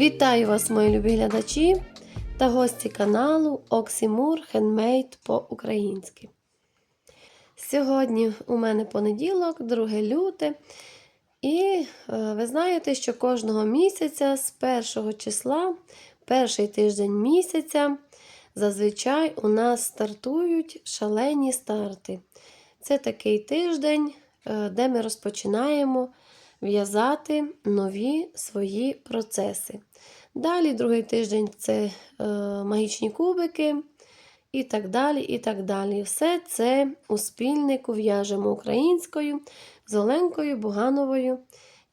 Вітаю вас, мої любі глядачі та гості каналу Оксімур Хендмейд по-українськи. Сьогодні у мене понеділок, 2 люте. І е, ви знаєте, що кожного місяця з першого числа, перший тиждень місяця, зазвичай у нас стартують шалені старти. Це такий тиждень, е, де ми розпочинаємо в'язати нові свої процеси. Далі другий тиждень це е, магічні кубики і так далі. і так далі. Все це у спільнику в'яжемо українською з Оленкою Бугановою,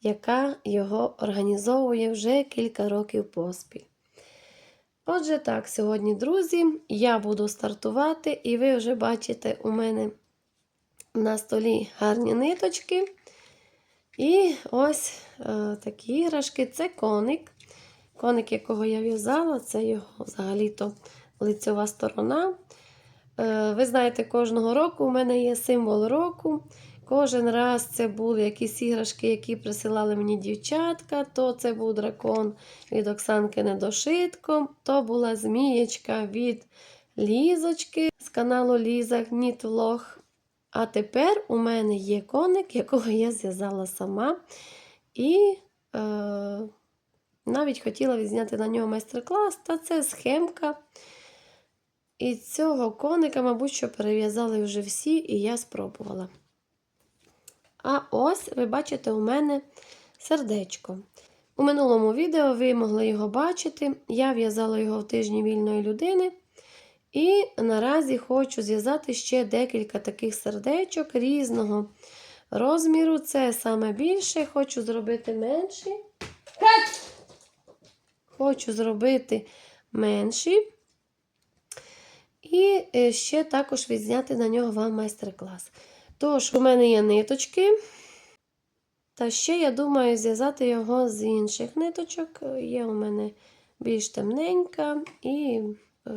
яка його організовує вже кілька років поспіль. Отже, так, сьогодні, друзі, я буду стартувати, і ви вже бачите у мене на столі гарні ниточки. І ось е, такі іграшки це коник. Коник, якого я в'язала, це його взагалі-то лицьова сторона. Е, ви знаєте, кожного року у мене є символ року. Кожен раз це були якісь іграшки, які присилали мені дівчатка. То це був дракон від Оксанки Недошитко, то була змієчка від Лізочки з каналу Ліза Гнітлог. А тепер у мене є коник, якого я зв'язала сама. І е, навіть хотіла відзняти на нього майстер-клас, та це схемка. І цього коника, мабуть, що перев'язали вже всі, і я спробувала. А ось, ви бачите, у мене сердечко. У минулому відео ви могли його бачити. Я в'язала його в тижні вільної людини. І наразі хочу зв'язати ще декілька таких сердечок різного розміру. Це саме більше, хочу зробити менші. Хочу зробити менші. І е, ще також відзняти на нього вам майстер-клас. Тож, у мене є ниточки. Та ще, я думаю, зв'язати його з інших ниточок. Є у мене більш темненька і е,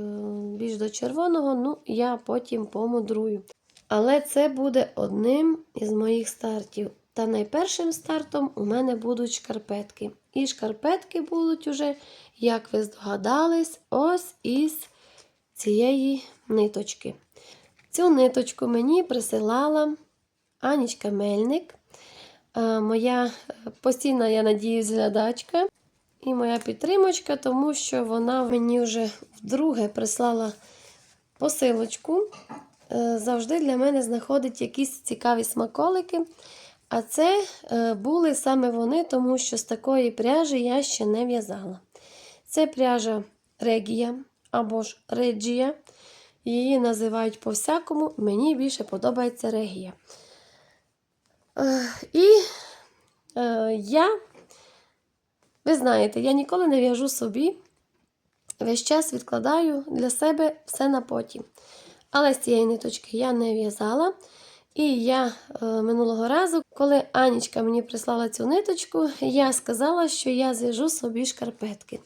більш до червоного, ну, я потім помудрую. Але це буде одним із моїх стартів. Та найпершим стартом у мене будуть шкарпетки. І шкарпетки будуть уже, як ви здогадались, ось із цієї ниточки. Цю ниточку мені присилала Анічка Мельник, моя постійна, я надіюсь, глядачка. І моя підтримочка, тому що вона мені вже вдруге прислала посилочку. Е, завжди для мене знаходить якісь цікаві смаколики. А це е, були саме вони, тому що з такої пряжі я ще не в'язала. Це пряжа Регія або ж Реджія. Її називають по-всякому, мені більше подобається Регія. Е, і я, ви знаєте, я ніколи не в'яжу собі. Весь час відкладаю для себе все на потім. Але з цієї ниточки я не в'язала. І я е, минулого разу, коли Анічка мені прислала цю ниточку, я сказала, що я зв'яжу собі шкарпетки.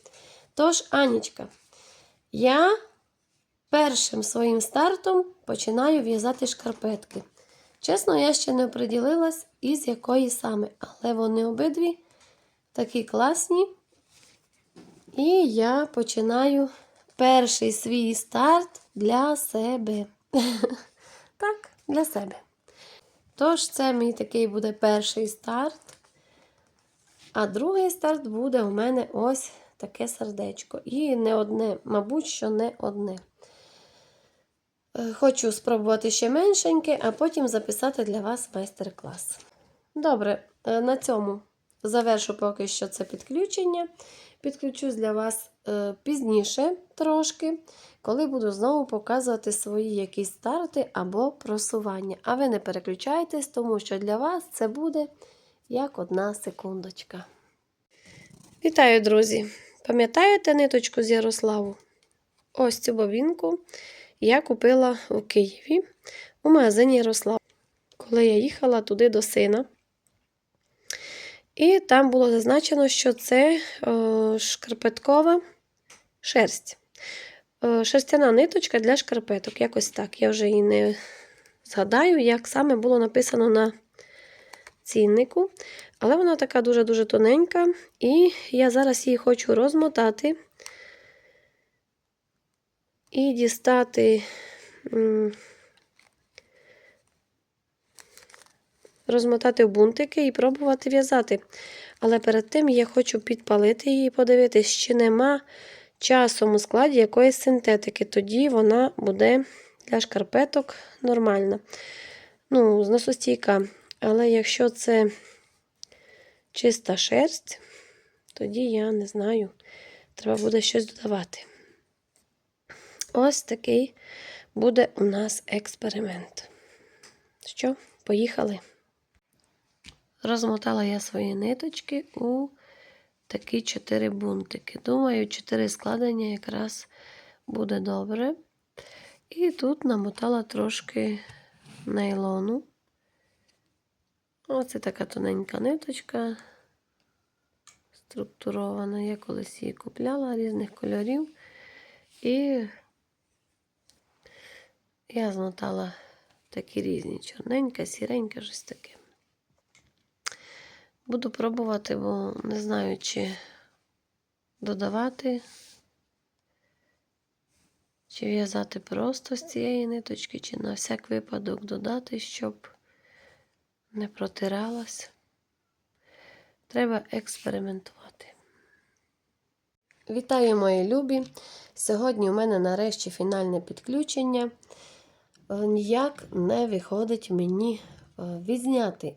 Тож, Анічка, я першим своїм стартом починаю в'язати шкарпетки. Чесно, я ще не оприділилась, із якої саме, але вони обидві такі класні. І я починаю перший свій старт для себе. Так, для себе. Тож, це мій такий буде перший старт. А другий старт буде у мене ось таке сердечко. І не одне, мабуть, що не одне. Е, хочу спробувати ще меншеньке, а потім записати для вас майстер-клас. Добре, е, на цьому завершу поки що це підключення. Підключусь для вас е, пізніше трошки, коли буду знову показувати свої якісь старти або просування. А ви не переключайтесь, тому що для вас це буде як одна секундочка. Вітаю, друзі! Пам'ятаєте ниточку з Ярославу? Ось цю бобінку я купила у Києві у магазині Ярослав, коли я їхала туди до сина. І там було зазначено, що це е, шкарпеткова шерсть. Е, шерстяна ниточка для шкарпеток. Якось так. Я вже і не згадаю, як саме було написано на ціннику. Але вона така дуже-дуже тоненька. І я зараз її хочу розмотати і дістати. Розмотати бунтики і пробувати в'язати. Але перед тим я хочу підпалити її і подивитись, чи нема часом у складі якоїсь синтетики. Тоді вона буде для шкарпеток нормальна. Ну, зносостійка. Але якщо це чиста шерсть, тоді я не знаю, треба буде щось додавати. Ось такий буде у нас експеримент. Що, поїхали? Розмотала я свої ниточки у такі чотири бунтики. Думаю, чотири складення якраз буде добре. І тут намотала трошки нейлону. Оце така тоненька ниточка, структурована. Я колись її купляла різних кольорів. І я змотала такі різні: чорненька, сіренька, щось таке. Буду пробувати, бо не знаю, чи додавати, чи в'язати просто з цієї ниточки, чи на всяк випадок додати, щоб не протиралась. Треба експериментувати. Вітаю, мої любі! Сьогодні у мене нарешті фінальне підключення. Ніяк не виходить мені е, відзняти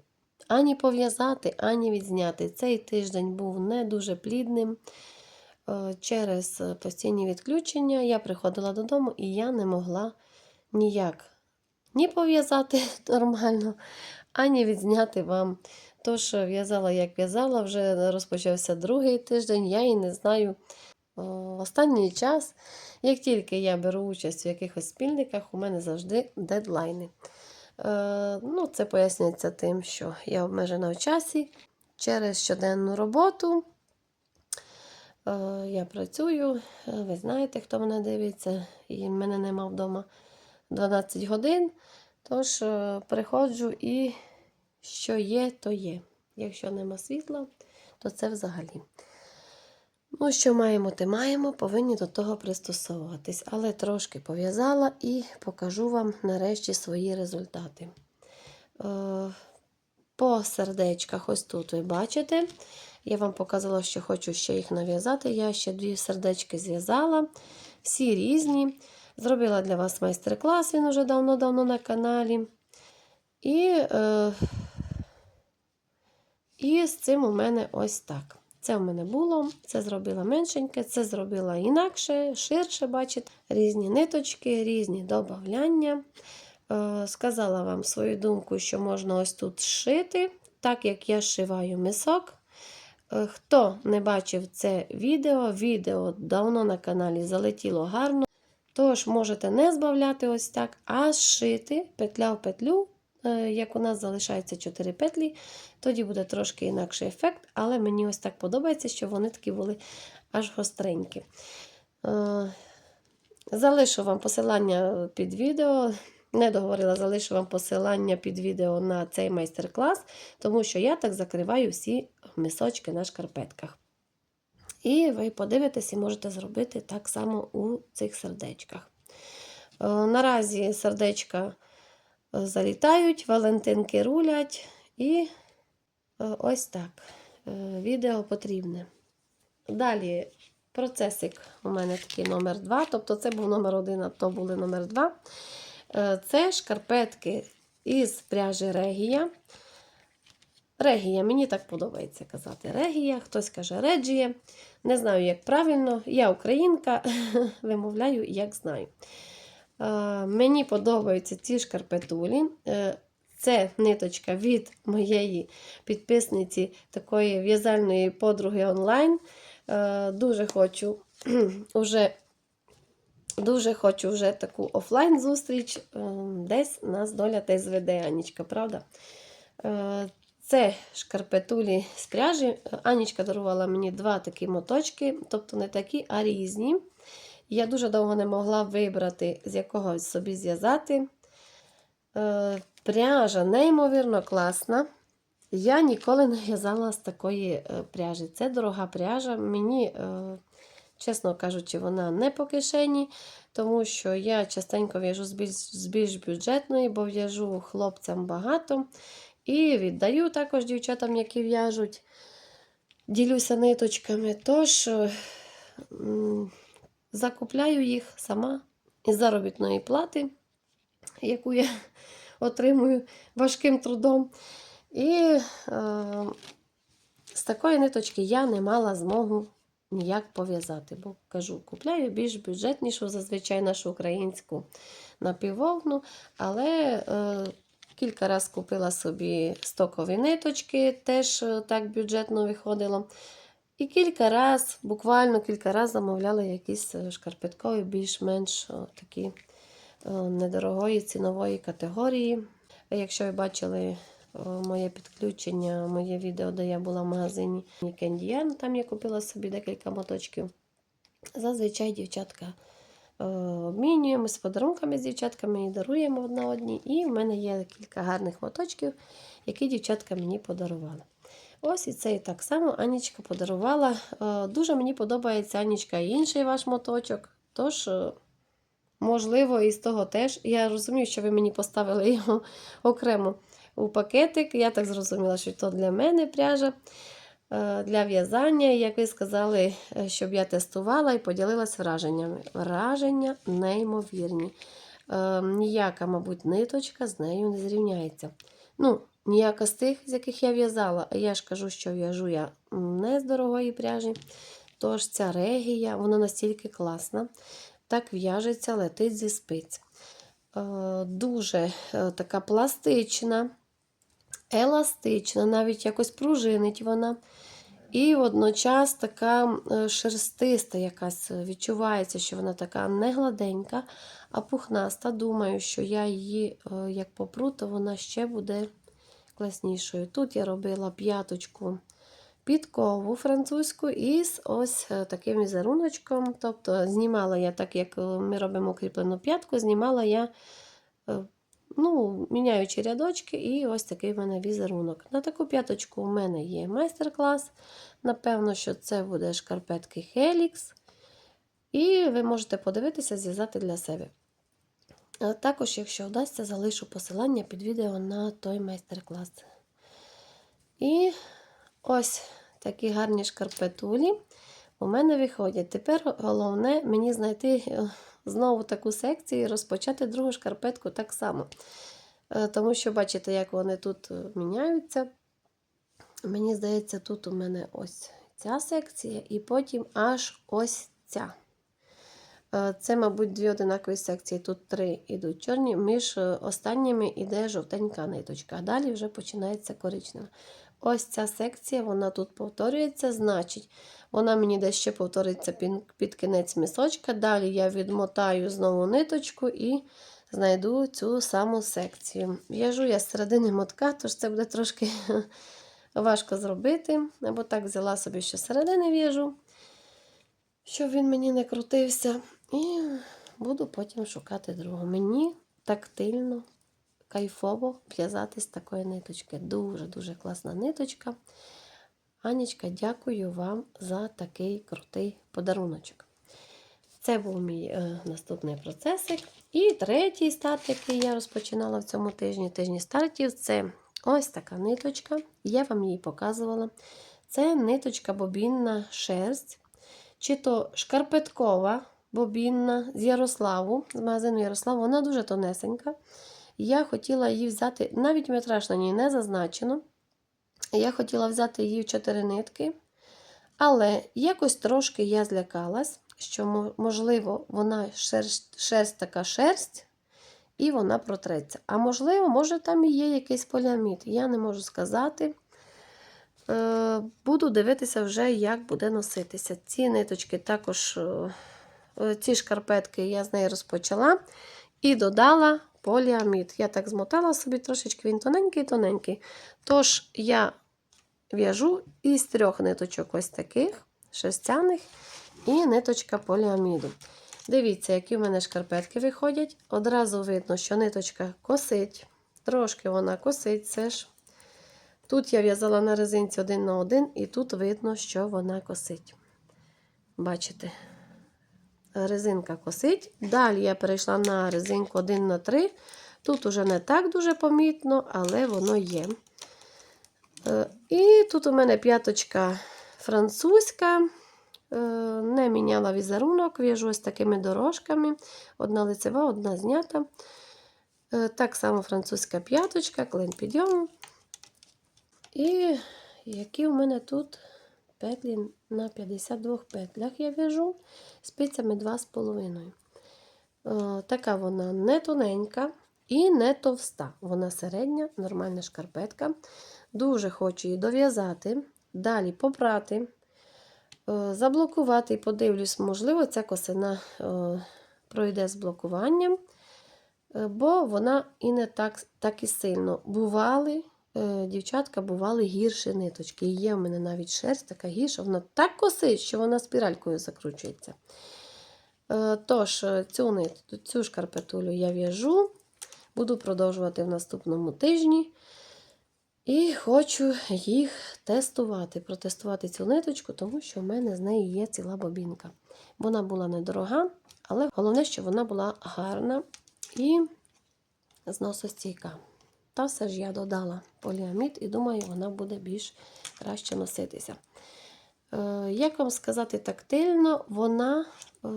ані пов'язати, ані відзняти. Цей тиждень був не дуже плідним. Е, Через постійні відключення я приходила додому і я не могла ніяк ні пов'язати нормально, ані відзняти вам. Тож в'язала, як в'язала, вже розпочався другий тиждень, я і не знаю. Останній час, як тільки я беру участь в якихось спільниках, у мене завжди дедлайни. Е, ну, Це пояснюється тим, що я обмежена в часі через щоденну роботу. Е, я працюю, е, ви знаєте, хто мене дивиться, і мене нема вдома 12 годин. Тож приходжу і що є, то є. Якщо нема світла, то це взагалі. Ну, що маємо, те маємо, повинні до того пристосовуватись. Але трошки пов'язала і покажу вам нарешті свої результати. Е, По сердечках, ось тут ви бачите. Я вам показала, що хочу ще їх нав'язати. Я ще дві сердечки зв'язала, всі різні. Зробила для вас майстер-клас, він уже давно-давно на каналі. І, е, і з цим у мене ось так. Це в мене було, це зробила меншеньке, це зробила інакше, ширше, бачите, різні ниточки, різні додавання. Е, сказала вам свою думку, що можна ось тут шити, так як я шиваю мисок. Е, Хто не бачив це відео, відео давно на каналі залетіло гарно. Тож можете не збавляти ось так, а зшити петля в петлю. Е, Як у нас залишається 4 петлі, тоді буде трошки інакший ефект, але мені ось так подобається, що вони такі були аж гостренькі. Е, Залишу вам посилання під відео. Не договорила, залишу вам посилання під відео на цей майстер-клас, тому що я так закриваю всі мисочки на шкарпетках. І ви подивитесь і можете зробити так само у цих сердечках. Е, Наразі сердечка залітають, валентинки рулять, і е, ось так. Е, Відео потрібне. Далі процесик у мене такий номер 2, тобто це був номер 1, а то були номер 2. Е, Це шкарпетки із пряжі Регія. Регія, мені так подобається казати. Регія, хтось каже Реджія. Не знаю, як правильно. Я українка, вимовляю, як знаю. Е, Мені подобаються ці шкарпетулі. Е, Це ниточка від моєї підписниці, такої в'язальної подруги онлайн. Е, Дуже хочу вже Дуже хочу вже таку офлайн зустріч. Десь нас доля те зведе, Анічка, правда? Це шкарпетулі з пряжі. Анічка дарувала мені два такі моточки, тобто не такі, а різні. Я дуже довго не могла вибрати, з якого собі зв'язати. Е, Пряжа неймовірно класна. Я ніколи не в'язала з такої е, пряжі. Це дорога пряжа. Мені, е, чесно кажучи, вона не по кишені, тому що я частенько в'яжу з більш, з бюджетної, бо в'яжу хлопцям багато. І віддаю також дівчатам, які в'яжуть. Ділюся ниточками. Тож закупляю їх сама із заробітної плати, яку я отримую важким трудом. І е, з такої ниточки я не мала змогу ніяк пов'язати, бо кажу, купляю більш бюджетнішу, зазвичай нашу українську напіввовну, але е, кілька разів купила собі стокові ниточки, теж е, так бюджетно виходило. І кілька разів, буквально кілька разів замовляла якісь е, шкарпеткові, більш-менш е, такі е, недорогої цінової категорії. Якщо ви бачили моє підключення, моє відео, де я була в магазині Candy там я купила собі декілька моточків. Зазвичай дівчатка обмінюємо з подарунками з дівчатками і даруємо одна одній. І в мене є кілька гарних моточків, які дівчатка мені подарували. Ось і цей так само Анічка подарувала. Е, Дуже мені подобається Анічка і інший ваш моточок. Тож, е, можливо, і з того теж. Я розумію, що ви мені поставили його окремо у пакетик. Я так зрозуміла, що то для мене пряжа е, для в'язання. Як ви сказали, щоб я тестувала і поділилась враженнями. Враження неймовірні. Ніяка, мабуть, ниточка з нею не зрівняється. Ну, ніяка з тих, з яких я в'язала. А я ж кажу, що в'яжу я не з дорогої пряжі. Тож ця регія, вона настільки класна. Так в'яжеться, летить зі спиць. Е, Дуже е, така пластична, еластична, навіть якось пружинить вона. І водночас така е, шерстиста якась відчувається, що вона така не гладенька, а пухнаста. Думаю, що я її, як попру, то вона ще буде класнішою. Тут я робила п'яточку підкову французьку із ось е, таким візеруночком. Тобто знімала я, так як е, ми робимо кріплену п'ятку, знімала я, е, ну, міняючи рядочки, і ось такий в мене візерунок. На таку п'яточку у мене є майстер-клас. Напевно, що це буде шкарпетки Helix. І ви можете подивитися, зв'язати для себе. А Також, якщо вдасться, залишу посилання під відео на той майстер-клас. І ось такі гарні шкарпетулі у мене виходять. Тепер головне мені знайти е, знову таку секцію і розпочати другу шкарпетку так само. Е, Тому що, бачите, як вони тут е, міняються. Мені здається, тут у мене ось ця секція, і потім аж ось ця. Е, Це, мабуть, дві одинакові секції. Тут три йдуть чорні, між останніми йде жовтенька ниточка, а далі вже починається коричнева. Ось ця секція, вона тут повторюється, значить, вона мені десь ще повториться під, кінець місочка. Далі я відмотаю знову ниточку і знайду цю саму секцію. В'яжу я з середини мотка, тож це буде трошки важко зробити. Або так взяла собі, що середини в'яжу, щоб він мені не крутився. І буду потім шукати другу. Мені тактильно, кайфово в'язати з такої ниточки. Дуже-дуже класна ниточка. Анічка, дякую вам за такий крутий подаруночок. Це був мій е, наступний процесик. І третій старт, який я розпочинала в цьому тижні, тижні стартів, це ось така ниточка. Я вам її показувала. Це ниточка бобінна шерсть, чи то шкарпеткова бобінна з Ярославу, з магазину Ярославу. Вона дуже тонесенька. Я хотіла її взяти, навіть метраж на ній не зазначено. Я хотіла взяти її в чотири нитки, але якось трошки я злякалась, що, можливо, вона шерсть, шерсть така шерсть, і вона протреться. А можливо, може, там і є якийсь поліамід. Я не можу сказати. Е, Буду дивитися вже, як буде носитися. Ці ниточки також, е, ці шкарпетки я з неї розпочала і додала поліамід. Я так змотала собі трошечки, він тоненький-тоненький. Тож я в'яжу із трьох ниточок ось таких шерстяних і ниточка поліаміду. Дивіться, які в мене шкарпетки виходять. Одразу видно, що ниточка косить. Трошки вона косить, це ж Тут я в'язала на резинці один на один, і тут видно, що вона косить. Бачите? Резинка косить. Далі я перейшла на резинку 1 на 3. Тут уже не так дуже помітно, але воно є. Е, І тут у мене п'яточка французька. Е, Не міняла візерунок, в'яжу ось такими дорожками. Одна лицева, одна знята. Е, Так само французька п'яточка, клин підйому. І які у мене тут петлі на 52 петлях я в'яжу спицями 2,5. Е, Така вона не тоненька і не товста. Вона середня, нормальна шкарпетка. Дуже хочу її дов'язати, далі попрати, е, заблокувати і подивлюсь, можливо, ця косина е, пройде з блокуванням, бо вона і не так, так і сильно. Бували, дівчатка, бували гірші ниточки. І є в мене навіть шерсть така гірша, вона так косить, що вона спіралькою закручується. Е, Тож, е, цю, нит- цю шкарпетулю я в'яжу, буду продовжувати в наступному тижні. І хочу їх тестувати, протестувати цю ниточку, тому що в мене з неї є ціла бобінка. Вона була недорога, але головне, що вона була гарна і зносостійка. Та все ж я додала поліамід і думаю, вона буде більш краще носитися. Е, як вам сказати тактильно, вона, е,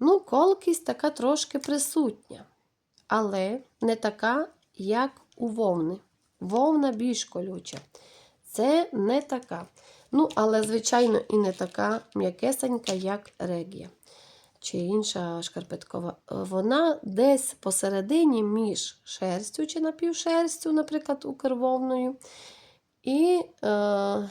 ну, колкість така трошки присутня, але не така, як у вовни. Вовна більш колюча. Це не така. Ну, але, звичайно, і не така м'якесенька, як регія. Чи інша шкарпеткова. Е, Вона десь посередині між шерстю чи напівшерстю, наприклад, укрвовною, і е,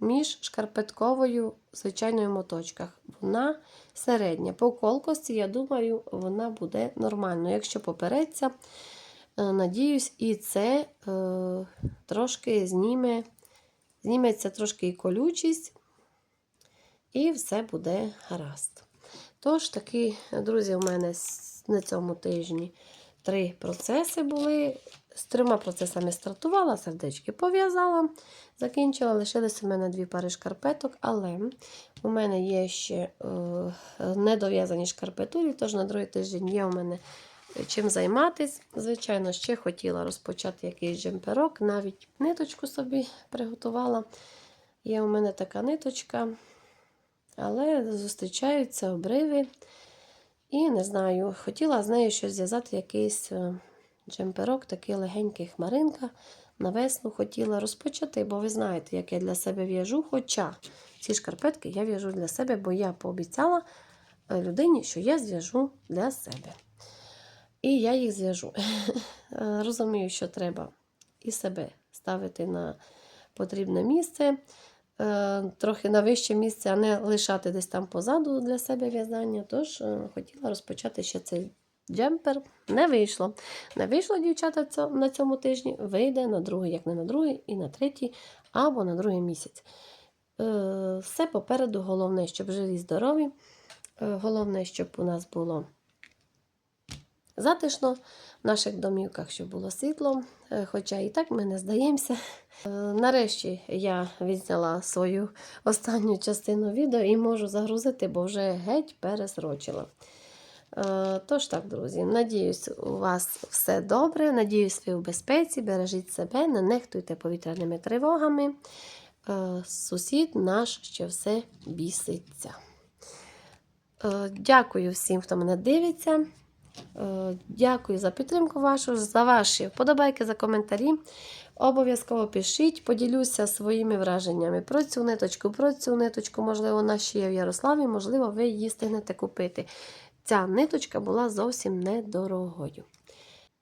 між шкарпетковою звичайною моточках. Вона середня. По колкості, я думаю, вона буде нормально. Якщо попереться, е, надіюсь, і це е, трошки зніме, зніметься трошки і колючість, і все буде гаразд. Тож, такі, друзі, у мене на цьому тижні три процеси були. З трьома процесами стартувала, сердечки пов'язала, закінчила. Лишилися у мене дві пари шкарпеток, але у мене є ще е, недов'язані шкарпетурі, тож на другий тиждень є у мене чим займатися. Звичайно, ще хотіла розпочати якийсь джемперок, навіть ниточку собі приготувала. Є у мене така ниточка, але зустрічаються обриви. І не знаю, хотіла з нею щось зв'язати, якийсь е, джемперок, такий легенький хмаринка. На весну хотіла розпочати, бо ви знаєте, як я для себе в'яжу. Хоча ці шкарпетки я в'яжу для себе, бо я пообіцяла е, людині, що я зв'яжу для себе. І я їх зв'яжу. Е, Розумію, що треба і себе ставити на потрібне місце, трохи на вище місце, а не лишати десь там позаду для себе в'язання. Тож е, хотіла розпочати ще цей джемпер. Не вийшло. Не вийшло, дівчата, на цьому тижні. Вийде на другий, як не на другий, і на третій, або на другий місяць. Е, Все попереду, головне, щоб живі, здорові. Е, Головне, щоб у нас було затишно наших домівках, щоб було світло. Е, Хоча і так ми не здаємося. Е, Нарешті я відзняла свою останню частину відео і можу загрузити, бо вже геть пересрочила. Е, Тож так, друзі, надіюсь, у вас все добре. Надіюсь, ви в безпеці, бережіть себе, не нехтуйте повітряними тривогами. Сусід наш ще все біситься. Дякую всім, хто мене дивиться. Е, Дякую за підтримку вашу, за ваші вподобайки, за коментарі. Обов'язково пишіть, поділюся своїми враженнями про цю ниточку, про цю ниточку, можливо, вона ще є в Ярославі, можливо, ви її стигнете купити. Ця ниточка була зовсім недорогою.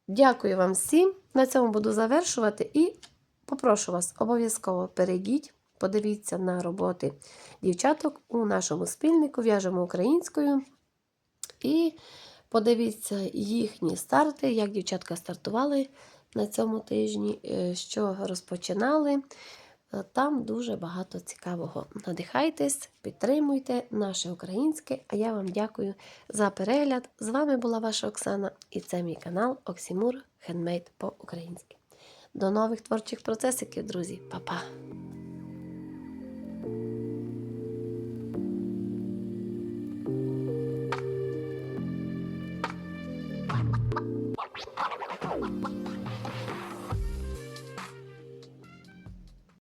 Дякую вам всім. На цьому буду завершувати і попрошу вас обов'язково перейдіть, подивіться на роботи дівчаток у нашому спільнику, в'яжемо українською. І подивіться їхні старти, як дівчатка стартували на цьому тижні, е, що розпочинали. Е, Там дуже багато цікавого. Надихайтесь, підтримуйте наше українське. А я вам дякую за перегляд. З вами була ваша Оксана, і це мій канал Оксімур Хендмейд по-українськи. До нових творчих процесиків, друзі. Па-па!